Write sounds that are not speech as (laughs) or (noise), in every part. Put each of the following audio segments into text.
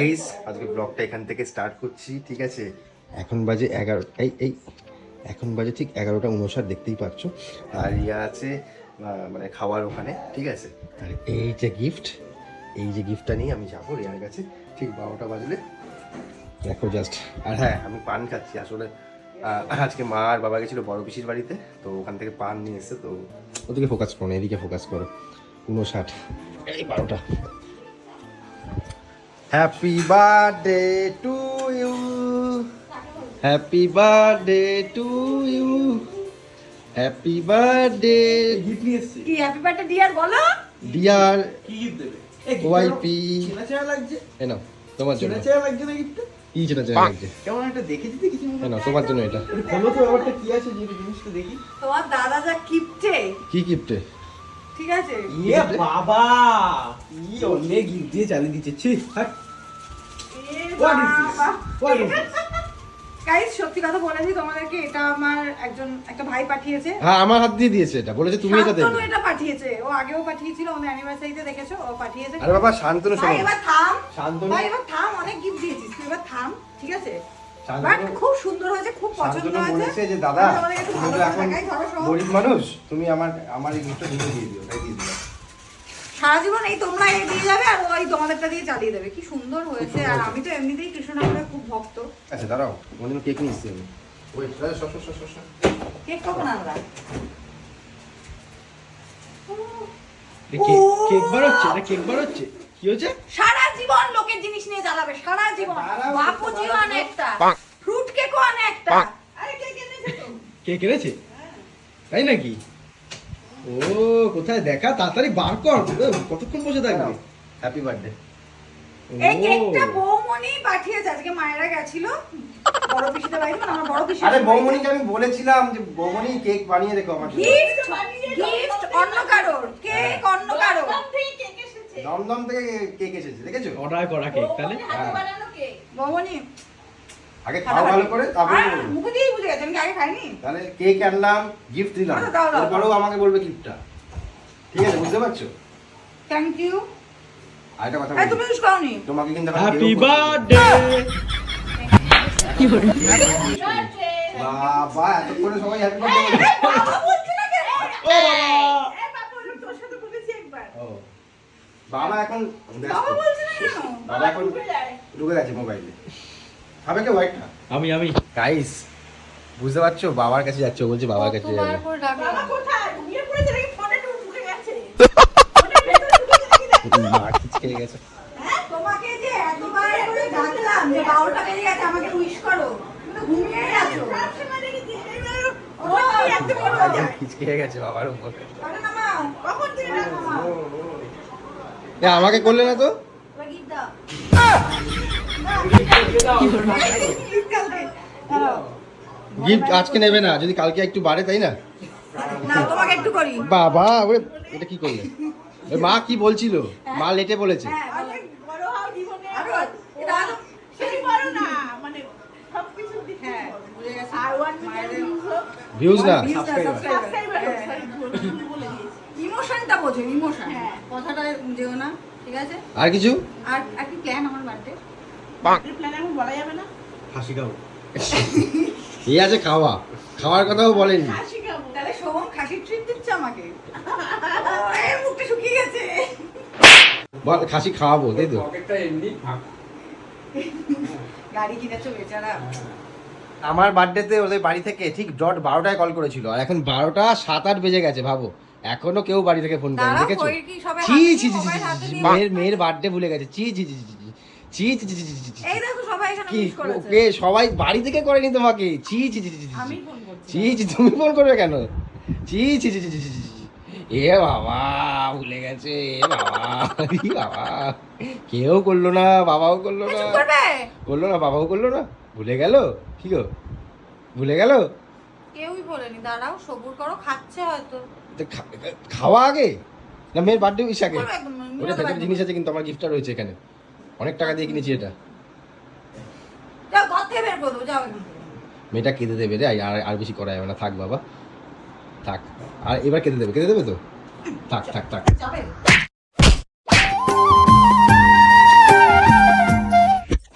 Guys আজকে ব্লগটা এখান থেকে স্টার্ট করছি, ঠিক আছে? এখন বাজে এগারো, এই এই, এখন বাজে ঠিক এগারোটা উনষাট, দেখতেই পাচ্ছ। আর ইয়া আছে মানে খাওয়ার ওখানে, ঠিক আছে? আর এই যে গিফট এই যে গিফটটা নিয়ে আমি যাব রিয়ার কাছে, ঠিক বারোটা বাজলে। দেখো জাস্ট আর হ্যাঁ আমি পান খাচ্ছি, আসলে আজকে মা আর বাবা গেছিল বড় পিসির বাড়িতে, তো ওখান থেকে পান নিয়ে এসে, তো ওদিকে ফোকাস করো না, এদিকে ফোকাস করো। উনষাট, এই বারোটা। Happy birthday to you happy birthday to you happy birthday gift নিয়ে এসছি কি হ্যাপি বার্থডে ডিয়ার বলো? ডিয়ার কি গিফট দেবে? ওয়াইপি চেনা চেনা লাগছে? এ নাও তোমার জন্য। চেনা চেনা লাগছে না গিফটটা কি যেটা চাই লাগছে? কেমন একটা দেখে দিতে কিছু নাও তোমার জন্য এটা। খোলো তো ব্যাপারটা কি আছে যে জিনিসটা দেখি। তোমার দাদা যা কিপটে কি গিফটে ঠিক আছে? ইয়ে বাবা কি অনেক গিফট দিয়ে চালিয়ে দিচ্ছে ছি গাইস (laughs) সত্যি কথা বলেছি তোমাদেরকে এটা আমার একজন একটা ভাই পাঠিয়েছে। হ্যাঁ আমার হাত দিয়ে দিয়েছে এটা বলেছে তুমি এটা শান্তনু দেবে এটা পাঠিয়েছে ও আগেও পাঠিয়েছিল আমাদের অ্যানিভার্সারিতে দেখেছ ও পাঠিয়েছে। আরে বাবা শান্তনু শোনো। এবার থাম। শান্তনু- এবার থাম অনেক গিফট দিয়েছিস তুই এবার থাম ঠিক আছে? খুব সুন্দর হয়েছে খুব পছন্দ হয়েছে। যে দাদা আমি তোমাদেরকে একটু তুমি এখন দেখাই, ধরো সব। গরিব মানুষ তুমি আমার আমার এই গিফটটা দিয়ে দিয়ে দিও তাই দিয়ে দিলাম। সারা জীবন এই তোমরা এই দিয়ে যাবে আর ওই তোমাদেরটা দিয়ে চালিয়ে দেবে। কি সুন্দর হয়েছে। আর আমি তো এমনিতেই কৃষ্ণ ঠাকুরের খুব ভক্ত। আচ্ছা দাঁড়াও জন্য কেক নিয়ে এসছি আমি। ওই কেক কখন আনলা? কেক বার হচ্ছে কেক বার হচ্ছে। কি হচ্ছে সারা জীবন লোকের জিনিস নিয়ে জ্বালাবে সারা জীবন। বাপুজিও আনে একটা ফ্রুট কেকও আনে একটা। আরে কে কিনেছে তো? কেক এনেছে তাই নাকি? ও কোথায়? দেখা তাড়াতাড়ি বার কর। কতক্ষণ বসে থাকবে? হ্যাপি বার্থডে এই ও। কেকটা বৌমনি পাঠিয়েছে আজকে মায়েরা গেছিল। বড় পিসিতে বাড়ি মানে আমার বড় পিসি আরে বৌমণিকে আমি বলেছিলাম যে বৌমণি কেক বানিয়ে রেখো আমার গিফট গিফট অন্য কারোর কেক অন্য কারোর। দমদম থেকে কেক এসেছে দেখেছ? অর্ডার করা কেক তাহলে? হ্যাঁ। আগে খাও ভালো করে তারপরে। মুখে দিয়েই বুঝে গেছে আমি আগে খাইনি? তাহলে কেক আনলাম গিফট দিলাম। দাও। আমাকে বলবে গিফটটা ঠিক আছে বুঝতে পারছ? থ্যাংক ইউ আরেকটা কথা এই তুমি ইউজ করনি? তোমাকে কিন্তু হ্যাপি কেউ করতে বার্থডে বাবা এতক্ষণে সবাই হ্যাপি বার্থডে বাবা বলছে। না কেন? ও বাবা এই বাবা আমি তোর সাথে বলেছি একবার ও বাবা এখন বাবা বলছে না কেন? বাবা এখন ঢুকে গেছে মোবাইলে কে হোয়াইটটা আমি আমি। গাইস বুঝতে পারছ? বাবার কাছে যাচ্ছে ও বলছে বাবার কাছে যাবে। বাবা কোথায়? ঘুমিয়ে পড়েছে নাকি? ফোনে ঢুকে গেছে। (laughs) মা খিচকে গেছে। হ্যাঁ তোমাকে যে এতবার করে ডাকলাম যে বারোটা বেজে গেছে আমাকে উইশ করো। তুমি তো ঘুমিয়েই আছো। ও, এত বড় হয়ে যায়। খিচকে গেছে বাবার উপর। কখন থেকে ডাক নামাও? আমাকে করলে না তো? গিফট আজকে নেবে না যদি কালকে একটু বাড়ে তাই না? না তোমাকে বাবা ওরে এটা কি করলে? মা কি বলছিল? মা লেটে বলেছে। হ্যাঁ সেই বড় না মানে হ্যাঁ ভিউজ ভিউজ না? ইমোশনটা বোঝো ইমোশন হ্যাঁ। কথাটা যেও না ঠিক আছে? আর কিছু? আর একটি প্ল্যান আমার বার্থডে প্ল্যান এখন বলা যাবে না? হাসি এই আছে খাওয়া। খাওয়ার কথাও বলেনি। হাসি খাব। তাহলে খাসির ট্রিট দিচ্ছে আমাকে। এই মুখটা শুকিয়ে গেছে। বল খাসি খাওয়াবো তাই তো? গাড়ি কিনেছো বেচারা। আমার বার্থডেতে ওদের বাড়ি থেকে ঠিক ডট বারোটায় কল করেছিল। আর এখন বারোটা সাত আট বেজে গেছে ভাবো। এখনও কেউ বাড়ি থেকে ফোন করে দেখেছ ছি ছি ছি মেয়ের মেয়ের বার্থডে ভুলে গেছে ছি ছি ছি ছি ছি, ছি ছি ছি ছি কি সবাই বাড়ি থেকে করেনি তোমাকে ছি ছি ছি ছি ছি, ছি, তুমি ফোন করবে কেন ছি ছি ছি ছি ছি। এ বাবা ভুলে গেছে এ বাবা বাবা কেউ করল না বাবাও করল না করল না বাবাও করল না ভুলে গেল কি গো ভুলে গেল কেউই বলেনি দাঁড়াও সবুর করো খাচ্ছে হয়তো খাওয়া আগে? না মেয়ের বার্থডে উইশ আগে? ওটা ভেতরে জিনিস আছে কিন্তু আমার গিফটটা রয়েছে এখানে। অনেক টাকা দিয়ে কিনেছি এটা। মেয়েটা কেঁদে দেবে রে আর আর বেশি করা যাবে না। থাক বাবা। থাক। আর এবার কেঁদে দেবে কেঁদে দেবে তো? থাক থাক থাক।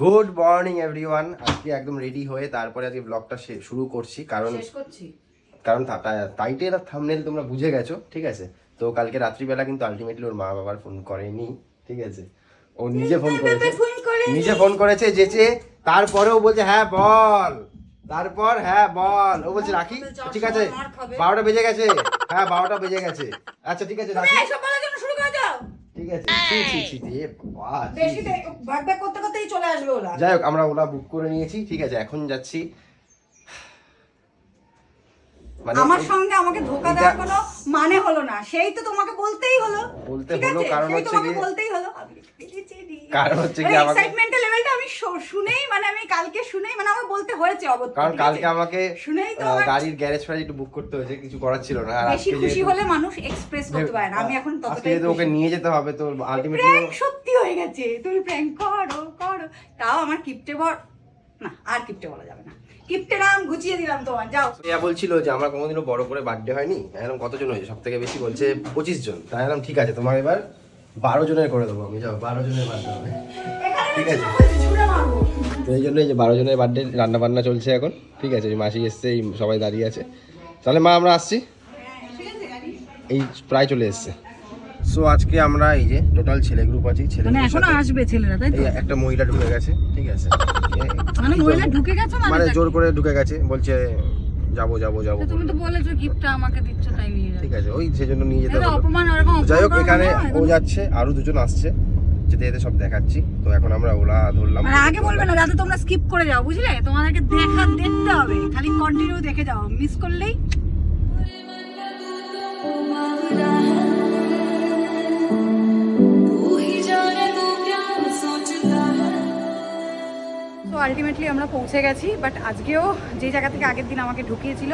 গুড মর্নিং এভরিওয়ান আজকে একদম রেডি হয়ে তারপরে আজকে ব্লগটা শুরু করছি কারণ শেষ করছি। কারণ টাইটেল আর থামনেল তোমরা বুঝে গেছো ঠিক আছে? তো কালকে রাত্রিবেলা কিন্তু আলটিমেটলি ওর মা বাবার ফোন করেনি ঠিক আছে? ও নিজে ফোন করেছে। নিজে ফোন করেছে যেচে তারপরেও বলছে হ্যাঁ বল। তারপর হ্যাঁ বল। ও বলছে রাখি ঠিক আছে? বারোটা বেজে গেছে। হ্যাঁ বারোটা বেজে গেছে। আচ্ছা ঠিক আছে রাখি। ঠিক আছে। যাই হোক আমরা ওলা বুক করে নিয়েছি ঠিক আছে? এখন যাচ্ছি। আমার সঙ্গে আমাকে ধোকা দেওয়ার কোনো মানে হলো না। সেই তো তোমাকে বলতেই হলো। বলতে হলো, কারণ হচ্ছে গিয়ে- বলতেই হলো। কারণ হচ্ছে মানে গিয়ে আমাকে- এর লেভেলটা আমি শুনেই মানে আমি কালকে শুনেই মানে আমার বলতে হয়েছে অবশ্যই কারণ কালকে আমাকে শুনেই তো গাড়ির গ্যারেজ ফ্যারেজ একটু বুক করতে হয়েছে কিছু করার ছিল না আর বেশি খুশি হলে মানুষ এক্সপ্রেস করতে পারে না। আমি এখন ততটাই ওকে নিয়ে যেতে হবে তো আলটিমেটলি সত্যি হয়ে গেছে। তুমি প্র্যাঙ্ক করো করো। তাও আমার কিপটে ভর না আর কিপটে বলা যাবে না। কিপটে নাম ঘুচিয়ে দিলাম তোমার যাও। শ্রেয়া বলছিল যে আমার কোনোদিনও বড় করে বার্থডে হয়নি এখন কতজন হয়েছে? সব থেকে বেশি বলছে পঁচিশ জন। তাই এলাম ঠিক আছে তোমার এবার বারো জনের করে দেবো আমি যাও বারো জনের বার্থডে হবে। ঠিক আছে। তো এই জন্য এই যে বারো জনের বার্থডে রান্না বান্না চলছে এখন ঠিক আছে মাসি এসছে এই সবাই দাঁড়িয়ে আছে। তাহলে মা আমরা আসছি। এই প্রায় চলে এসছে। সো আজকে আমরা এই যে টোটাল ছেলে গ্রুপ আছি ছেলে মানে এখনও আসবে ছেলেরা তাই তো? একটা মহিলা ঢুকে গেছে ঠিক আছে? (laughs) মানে মহিলা ঢুকে গেছো মানে মানে জোর করে ঢুকে গেছে বলছে যাব যাব যাব তুমি তো বলেছ গিফটটা আমাকে দিচ্ছ তাই নিয়ে যাচ্ছ। ঠিক আছে ওই সেজন্য নিয়ে যেতে অপমান ওরকম যাই হোক এখানে ও যাচ্ছে আরও দুজন আসছে যেতে যেতে সব দেখাচ্ছি। তো এখন আমরা ওলা ধরলাম। মানে আগে বলবে না যাতে তোমরা স্কিপ করে যাও বুঝলে? তোমাদেরকে দেখা দেখতে হবে। খালি কন্টিনিউ দেখে যাও মিস করলেই আলটিমেটলি আমরা পৌঁছে গেছি বাট আজকেও যে জায়গা থেকে আগের দিন আমাকে ঢুকিয়েছিল,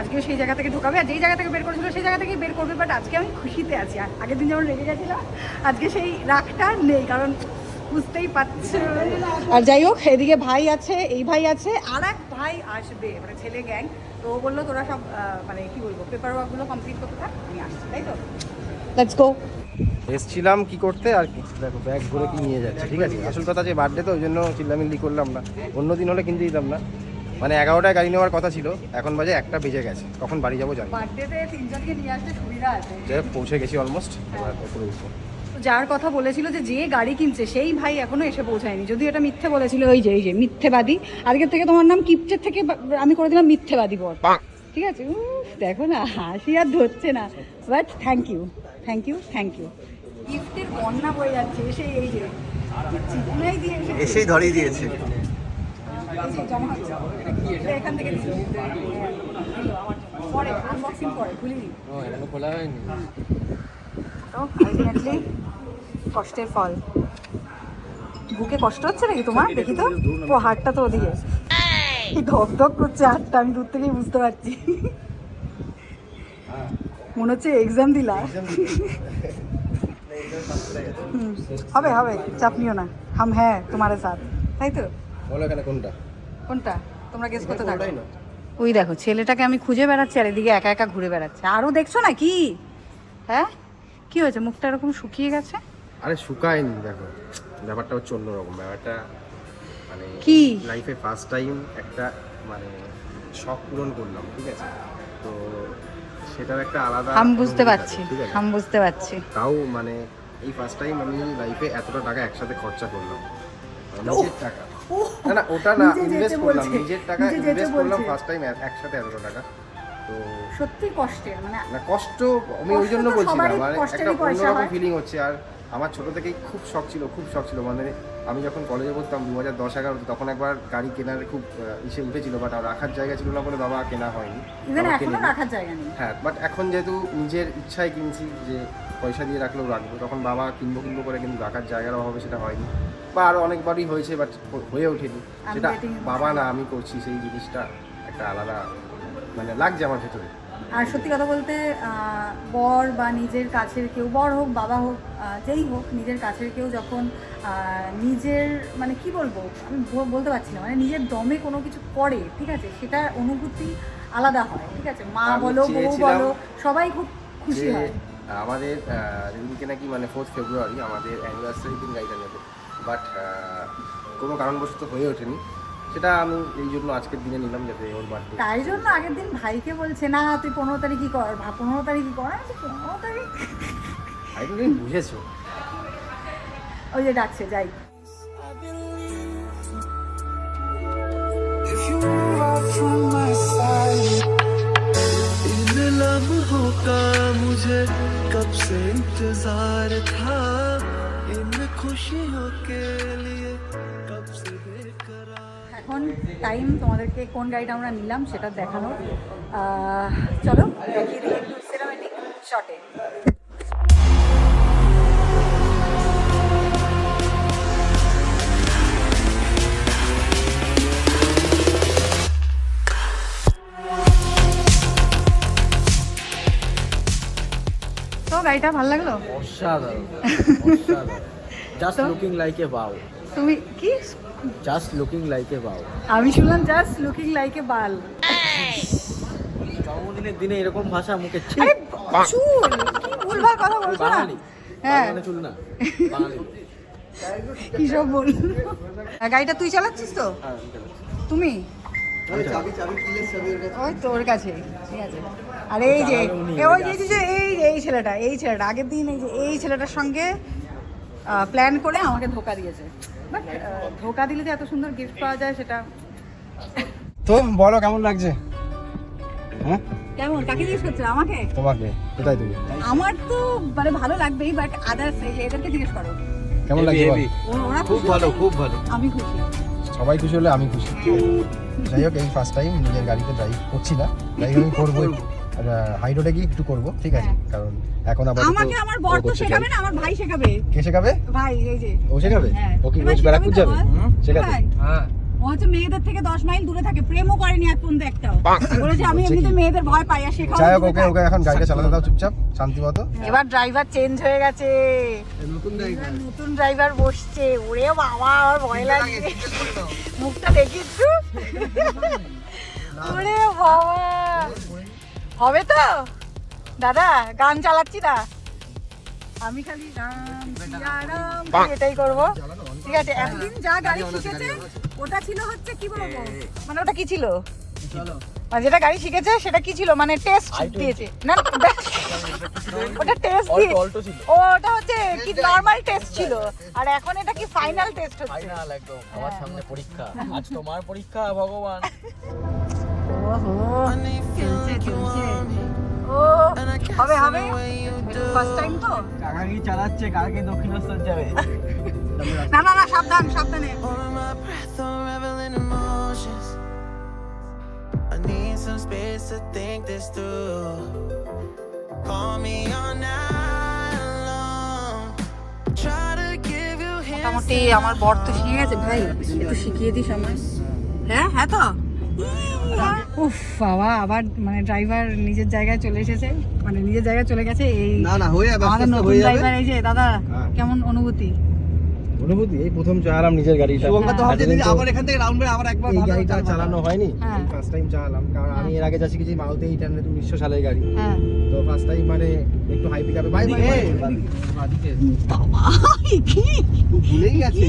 আজকেও সেই জায়গা থেকে ঢুকাবে, আর যেই জায়গা থেকে বের করেছিল সেই জায়গা থেকেই বের করবে বাট আজকে আমি খুশিতে আছি। আর আগের দিন যেমন রেগে গেছিলাম, আজকে সেই রাগটা নেই, কারণ বুঝতেই পারছ। আর যাই হোক, এদিকে ভাই আছে, এই ভাই আছে আর এক ভাই আসবে মানে ছেলে গ্যাং। তো ও বলল, তোরা সব মানে কি বলব পেপার ওয়ার্কগুলো কমপ্লিট করতে থাক, আমি আসছি, তাই তো? লেটস গো এসছিলাম কি করতে আর কি? দেখো ব্যাগ ভরে কি নিয়ে যাচ্ছে ঠিক আছে? আসল কথা যে বার্থডে তো ওই জন্য চিল্লামিল্লি করলাম না। অন্য দিন হলে কিনতে দিতাম না। মানে এগারোটায় গাড়ি নেওয়ার কথা ছিল এখন বাজে একটা বেজে গেছে। কখন বাড়ি যাব জানি না। বার্থডেতে তিনজনকে নিয়ে আসতে সুবিধা আছে। যাই হোক পৌঁছে গেছি অলমোস্ট তো যার কথা বলেছিল যে যে গাড়ি কিনছে সেই ভাই এখনও এসে পৌঁছায়নি। যদি এটা মিথ্যে বলেছিল ওই যে এই যে মিথ্যেবাদী। আজকের থেকে তোমার নাম কিপচের থেকে আমি করে দিলাম মিথ্যেবাদী বর। ঠিক আছে? দেখো না হাসি আর ধরছে না। But thank you thank you thank you গিফটের বন্যা বয়ে যাচ্ছে এসে এই যে চিকনাই দিয়ে। এসেই ধরিয়ে দিয়েছে। এই যে জমা হচ্ছে। এটা এখান থেকে দিচ্ছি। দিলো আমার জন্য। পরে আনবক্সিং পরে খুলিনি খোলা হয়নি। তো আলটিমেটলি কষ্টের ফল। বুকে কষ্ট হচ্ছে নাকি তোমার? দেখি তো। ও হাতটা তো ওদিকে। কি ধক ধক করছে হাতটা আমি দূর থেকেই বুঝতে পারছি। মনে হচ্ছে এক্সাম দিলা হবে হবে চাপ নিও না। হাম হ্যাঁ তোমার সাথ। তাই তো? বলো এখানে কোনটা? কোনটা? তোমরা গেস করতে থাকো। ওই দেখো ছেলেটাকে আমি খুঁজে বেড়াচ্ছি আর এদিকে একা একা ঘুরে বেড়াচ্ছে। আরও দেখছ না কি? হ্যাঁ? কি হয়েছে? মুখটা এরকম শুকিয়ে গেছে? আরে শুকায়নি দেখো। ব্যাপারটা হচ্ছে অন্যরকম। ব্যাপারটা মানে কি? লাইফে ফার্স্ট টাইম একটা মানে শখ পূরণ করলাম ঠিক আছে? তো সেটার একটা আলাদা আমি বুঝতে পারছি আমি বুঝতে পারছি। তাও মানে এই ফার্স্ট টাইম আমি লাইফে এতটা টাকা একসাথে খরচা করলাম। নিজের টাকা। না না ওটা না ইনভেস্ট করলাম নিজের টাকা ইনভেস্ট করলাম ফার্স্ট টাইম একসাথে এতটা টাকা। তো সত্যি কষ্টের মানে না কষ্ট আমি ওই জন্য বলছি না মানে একটা অন্যরকম ফিলিং হচ্ছে আর আমার ছোট থেকেই খুব শখ ছিল খুব শখ ছিল। মানে আমি যখন কলেজে পড়তাম দু হাজার দশ এগারো তখন একবার গাড়ি কেনার খুব ইসে উঠেছিল। বাট রাখার জায়গা ছিল না বলে বাবা কেনা হয়নি। হ্যাঁ বাট এখন যেহেতু নিজের ইচ্ছায় কিনছি যে পয়সা দিয়ে রাখলেও রাখব তখন বাবা কিনবো কিনবো করে কিন্তু রাখার জায়গার অভাবে সেটা হয়নি। বা আরও অনেকবারই হয়েছে বাট হয়ে ওঠেনি। সেটা বাবা না আমি করছি সেই জিনিসটা একটা আলাদা মানে লাগছে আমার ভেতরে। আর সত্যি কথা বলতে বর বা নিজের কাছের কেউ বর হোক বাবা হোক যেই হোক নিজের কাছের কেউ যখন নিজের মানে কি বলব আমি বলতে পারছি না মানে নিজের দমে কোনো কিছু করে ঠিক আছে সেটা অনুভূতি আলাদা হয় ঠিক আছে? মা বলো বউ বলো সবাই খুব খুশি হয়। আমাদের যেদিনকে নাকি মানে ফোর্থ ফেব্রুয়ারি আমাদের অ্যানিভার্সারি দিন গাড়িটা নেবে বাট কোনো কারণবশত হয়ে ওঠেনি। সেটা আমি এই জন্য আজকের দিনে নিলাম যাতে ওর বার্থডে তাই জন্য আগের দিন ভাইকে বলছে না তুই পনেরো তারিখই কর ভা পনেরো তারিখই কর আমি বলছি, পনেরো তারিখ ভাই তো তুমি বুঝেছো ওই যে ডাকছে যাই If you move out from my side इन लम्हों का मुझे कब से इंतजार था इन खुशियों के लिए कब से बेकरार এখন টাইম তোমাদেরকে কোন গাড়িটা আমরা নিলাম সেটা দেখানো। চলো দেখিয়ে দিই একটু সিনেমেটিক শটে তো গাড়িটা ভালো লাগল? অসাধারণ অসাধারণ। জাস্ট? লুকিং লাইক এ বাউ তুমি কি? জাস্ট লুকিং লাইক এ বাউ আমি শুনলাম just looking like a ball. জন্মদিনের দিনে এরকম ভাষা মুখে ছি। চুল! কি ভুলভাল কথা বলছো না? হ্যাঁ। চুল না বাঙালি। কি সব বল গাড়িটা তুই চালাচ্ছিস তো? হ্যাঁ। তুমি? ওই তোর কাছে ঠিক আছে। আর এই যে ওই যে যে এই এই ছেলেটা এই ছেলেটা আগের দিন এই যে এই ছেলেটার সঙ্গে প্ল্যান করে আমাকে ধোকা দিয়েছে। বাট ধোকা দিলে যে এত সুন্দর গিফট পাওয়া যায় সেটা তো বলো কেমন লাগছে? হ্যাঁ? কেমন? কাকে জিজ্ঞেস করছ? আমাকে? তোমাকে কোথায় তুমি? আমার তো মানে ভালো লাগবেই বাট আদার্স এদেরকে জিজ্ঞেস করো। কেমন লাগছে খুব ভালো খুব ভালো। আমি খুশি। সবাই খুশি হলে আমি খুশি। যাই হোক এই ফার্স্ট টাইম নিজের গাড়িতে ড্রাইভ করছি না। ড্রাইভ করব হাই রোডে গিয়ে একটু করব ঠিক আছে? হ্যাঁ। কারণ এখন আবার আমাকে আমার বর তো শেখাবে না আমার ভাই শেখাবে। কে শেখাবে? ভাই এই যে। ও শেখাবে? হ্যাঁ। ও কি রোজ ব্যারাকপুর তো যাবে? ভাই, হ্যাঁ। ও হচ্ছে মেয়েদের থেকে দশ মাইল দূরে থাকে প্রেমও করেনি এক পর্যন্ত একটাও। বলেছে আমি এমনিতে মেয়েদের ভয় পাই আর শেখাও যাই ওকে ওকে এখন গাড়িটা চালাতে দাও চুপচাপ শান্তি মতো এবার ড্রাইভার চেঞ্জ হয়ে গেছে। নতুন ড্রাইভার বসছে। ওরে বাবা আমার ভয় লাগে মুখটা দেখিস (laughs) ওরে বাবা। হবে তো? দাদা গান চালাচ্ছি না। আমি খালি রাম রাম এটাই করব। ঠিক আছে একদিন যা গাড়ি শিখেছে ওটা ছিল হচ্ছে কি বলব? মানে ওটা কি ছিল? মানে যেটা গাড়ি শিখেছে সেটা কি ছিল? মানে টেস্ট দিয়েছে। না ওটা টেস্ট দিয়ে অল্টো ওটা হচ্ছে কি নরমাল টেস্ট ছিল। আর এখন এটা কি ফাইনাল টেস্ট হচ্ছে? ফাইনাল একদম। আমার সামনে পরীক্ষা। আজ তোমার পরীক্ষা ভগবান। ওহো চলছে চলছে ও হবে হবে ফার্স্ট টাইম তো কাকা কি চালাচ্ছে কাকে দক্ষিণেশ্বর যাবে না না না সাবধান সাবধানে. I need some space to think this through. Call me all night long. Try to give you hints. মোটামুটি আমার বর তো শিখে গেছে ভাই একটু শিখিয়ে দিস আমায় হ্যাঁ হ্যাঁ তো উফ বাবা আবার মানে ড্রাইভার নিজের জায়গায় চলে এসেছে। মানে নিজের জায়গায় চলে গেছে এই না না হয়ে আমাদের নতুন ড্রাইভার এই যে দাদা হ্যাঁ। কেমন অনুভূতি? অনুভূতি এই প্রথম চালালাম নিজের গাড়িটা। শুভঙ্কর তো ভাবছে তো আবার এখান থেকে রাউন্ড আবার একবার এই গাড়িটা চালানো হয়নি হ্যাঁ। ফার্স্ট টাইম চালালাম কারণ আমি এর আগে যা শিখেছি মারুতি এইট হান্ড্রেড উনিশশো সালের গাড়ি। হ্যাঁ। তো ফার্স্ট টাইম মানে একটু হাই পিক আপে বাই বাই বাবা কি ভুলেই গেছে।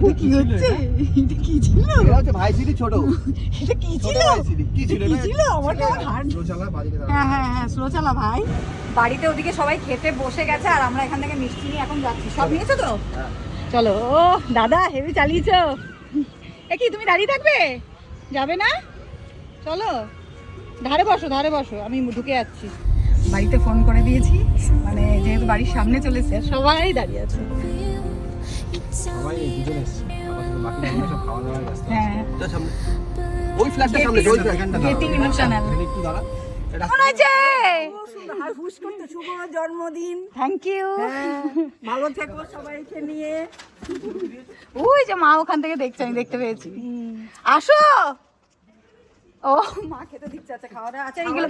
এটা কি হচ্ছে? এটা? কি ছিল? এটা হচ্ছে ভাই সিটি ছোট। এটা কি ছিল? কি এটা কি ছিল? আমার কেমন স্লো চালা বাদিকে হ্যাঁ হ্যাঁ হ্যাঁ স্লো চালা ভাই। বাড়িতে ওদিকে সবাই খেতে বসে গেছে আর আমরা এখান থেকে মিষ্টি নিয়ে এখন যাচ্ছি। সব নিয়েছো তো? চলো। ও দাদা হেভি চালিয়েছো। এ কি তুমি দাঁড়িয়ে থাকবে? যাবে না? চলো। ধারে বসো ধারে বসো। আমি ঢুকে যাচ্ছি। বাড়িতে ফোন করে দিয়েছি। মানে যেহেতু বাড়ির সামনে চলেছে সবাই দাঁড়িয়ে আছে। সবাই দুজন এসছে। বাকি সব খাওয়া দাওয়ায় ব্যস্ত হ্যাঁ। ওই ফ্ল্যাটটা সামনে ওই। Getting emotional. এখানে একটু দাঁড়া কেমন আছে শুভ জন্মদিন। থ্যাংক ইউ ভালো থেকো সবাইকে নিয়ে। ওই যে মা ওখান থেকে দেখছে আমি দেখতে পেয়েছি। আসো। ও মা খেতে দিচ্ছে আচ্ছা খাওয়া দাওয়া আচ্ছা এইগুলো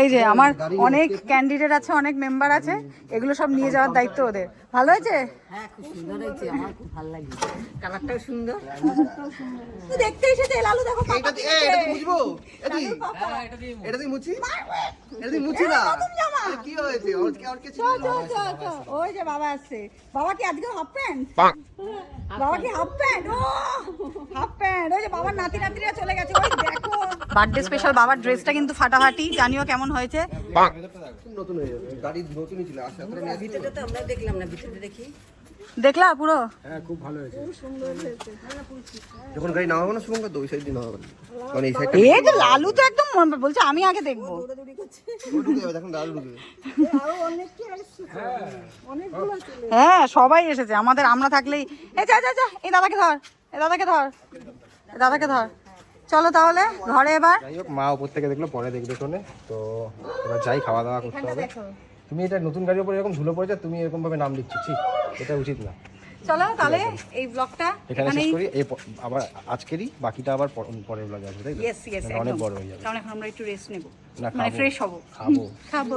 এই যে আমার অনেক ক্যান্ডিডেট আছে অনেক মেম্বার আছে এগুলো সব নিয়ে যাওয়ার দায়িত্ব ওদের। ভালো হয়েছে? হ্যাঁ খুব সুন্দর হয়েছে আমার খুব ভালো লাগছে কালারটাও সুন্দর। তুই দেখতে এসেছে লালু দেখো মুছবো এটা তুই মুছি। এটা তুই মুছি। না। কি হয়েছে? ওর কি ওর কিছু চল চল চল চল। ওই যে বাবা আসছে। বাবা কি আজকে হাফ প্যান্ট? বাবা কি হাফ প্যান্ট ও হাফ প্যান্ট ওই যে বাবার নাতি নাতিরা চলে গেছে। ওই দেখো। বার্থডে স্পেশাল বাবার ড্রেসটা কিন্তু ফাটাফাটি। জানিও কেমন হয়েছে? নতুন হয়ে যাবে। গাড়ি নতুনই ছিল আশা ভিতরটা তো আমরা দেখলাম না ভিতরে দেখি। দেখলা পুরো? হ্যাঁ খুব ভালো হয়েছে। যখন গাড়ি নামাবো না শুভঙ্কর তো ওই সাইড দিয়ে নামাবো না। কারণ এই সাইডটা এই যে লালু তো একদম বলছে আমি আগে দেখব। ঢুকে হ্যাঁ। সবাই এসেছে। আমাদের আমরা থাকলেই এই যা যা যা এই দাদাকে ধর এই দাদাকে ধর এই দাদাকে ধর। চলো তাহলে ঘরে এবার। যাই হোক মা উপর থেকে দেখল পরে দেখবে শোনে। তো এবার যাই খাওয়া দাওয়া করতে হবে। তুমি এটা নতুন গাড়ির উপরে এরকম ধুলো পড়েছে তুমি এরকম ভাবে নাম লিখছো ঠিক এটা উচিত না। চলো তাহলে এই ব্লগটা এখানে শেষ করি। এই আবার আজকেরই বাকিটা আবার পরের ব্লগে আসবে তাই ইয়েস অনেক বড় হয়ে যাবে। কারণ এখন আমরা একটু রেস্ট নেব। মানে ফ্রেশ হব। খাব। খাব।